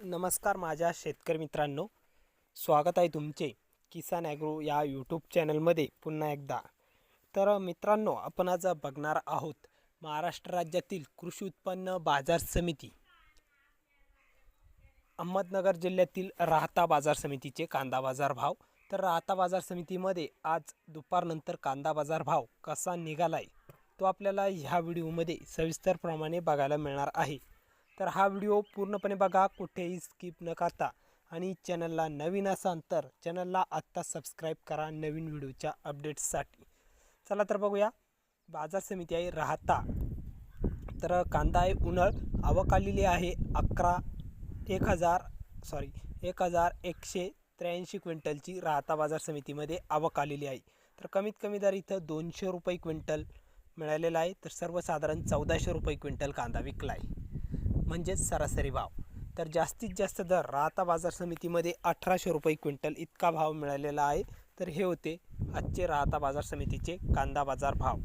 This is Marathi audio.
नमस्कार माझ्या शेतकरी मित्रांनो. स्वागत आहे तुमचे किसान ॲग्रो या यूट्यूब चॅनलमध्ये पुन्हा एकदा. तर मित्रांनो आपण आज बघणार आहोत महाराष्ट्र राज्यातील कृषी उत्पन्न बाजार समिती. अहमदनगर जिल्ह्यातील राहता बाजार समितीचे कांदा बाजार भाव. तर राहता बाजार समितीमध्ये आज दुपारनंतर कांदा बाजार भाव कसा निघाला आहे तो आपल्याला ह्या व्हिडिओमध्ये सविस्तरप्रमाणे बघायला मिळणार आहे. तर हा व्हिडिओ पूर्णपणे बघा कुठेही स्किप न करता. आणि चॅनलला नवीन असाल तर चॅनलला आत्ता सबस्क्राईब करा नवीन व्हिडिओच्या अपडेट्ससाठी. चला तर बघूया. बाजार समिती आहे राहता. तर कांदा आहे उन्हाळ आवक आलेली आहे अकरा एक हजार सॉरी एक हजार एकशे त्र्याऐंशी क्विंटलची राहता बाजार समितीमध्ये आवक आलेली आहे. तर कमीत कमी दर इथं दोनशे रुपये क्विंटल मिळालेला आहे. तर सर्वसाधारण चौदाशे रुपये क्विंटल कांदा विकला आहे म्हणजेच सरासरी भाव तर जास्तीत जास्त दर राहता बाजार समितीमध्ये अठराशे रुपये क्विंटल इतका भाव मिळालेला आहे. तर हे होते आजचे राहता बाजार समितीचे कांदा बाजार भाव.